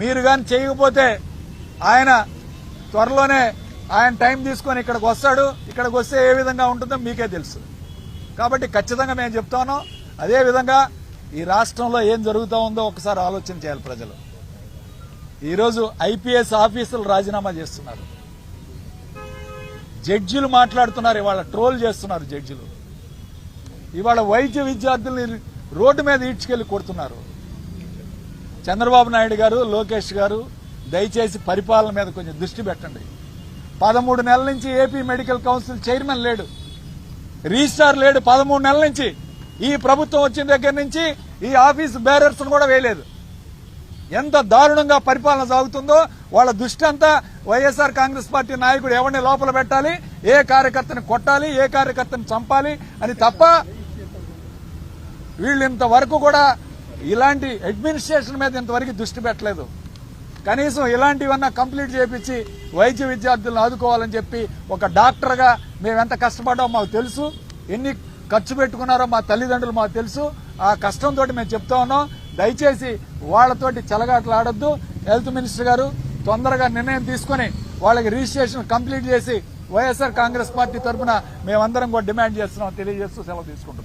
మీరు కానీ చేయకపోతే ఆయన త్వరలోనే ఆయన టైం తీసుకొని ఇక్కడికి వస్తాడు. ఇక్కడికి వస్తే ఏ విధంగా ఉంటుందో మీకే తెలుసు. కాబట్టి ఖచ్చితంగా మేము చెప్తాను అదేవిధంగా ఈ రాష్ట్రంలో ఏం జరుగుతూ ఉందో ఒకసారి ఆలోచన చేయాలి ప్రజలు. ఈరోజు ఐపీఎస్ ఆఫీసులు రాజీనామా చేస్తున్నారు. జడ్జిలు మాట్లాడుతున్నారు. ఇవాళ ట్రోల్ చేస్తున్నారు జడ్జిలు. ఇవాళ వైద్య విద్యార్థుల్ని రోడ్డు మీద ఈడ్చుకెళ్ళి కొడుతున్నారు. చంద్రబాబు నాయుడు గారు లోకేష్ గారు దయచేసి పరిపాలన మీద కొంచెం దృష్టి పెట్టండి. పదమూడు నెలల నుంచి ఏపీ మెడికల్ కౌన్సిల్ చైర్మన్ లేడు. రిజిస్టార్ లేడు పదమూడు నెలల నుంచి. ఈ ప్రభుత్వం వచ్చిన దగ్గర నుంచి ఈ ఆఫీస్ బేరర్స్ కూడా వేయలేదు. ఎంత దారుణంగా పరిపాలన సాగుతుందో వాళ్ళ దృష్టి అంతా వైఎస్ఆర్ కాంగ్రెస్ పార్టీ నాయకుడు ఎవరిని లోపల పెట్టాలి ఏ కార్యకర్తని కొట్టాలి ఏ కార్యకర్తని చంపాలి అని తప్ప వీళ్ళు ఇంతవరకు కూడా ఇలాంటి అడ్మినిస్ట్రేషన్ మీద ఇంతవరకు దృష్టి పెట్టలేదు. కనీసం ఇలాంటివన్నా కంప్లీట్ చేపించి వైద్య విద్యార్థులను ఆదుకోవాలని చెప్పి ఒక డాక్టర్గా మేము ఎంత కష్టపడ్డామో మాకు తెలుసు. ఎన్ని ఖర్చు పెట్టుకున్నారో మా తల్లిదండ్రులు మాకు తెలుసు. ఆ కష్టంతో మేము చెప్తా ఉన్నాం. దయచేసి వాళ్ళతోటి చెలగాట్లు ఆడొద్దు. హెల్త్ మినిస్టర్ గారు తొందరగా నిర్ణయం తీసుకొని వాళ్ళకి రిజిస్ట్రేషన్ కంప్లీట్ చేసి వైఎస్ఆర్ కాంగ్రెస్ పార్టీ తరఫున మేమందరం కూడా డిమాండ్ చేస్తున్నాం తెలియజేస్తూ సెలవు తీసుకుంటున్నాం.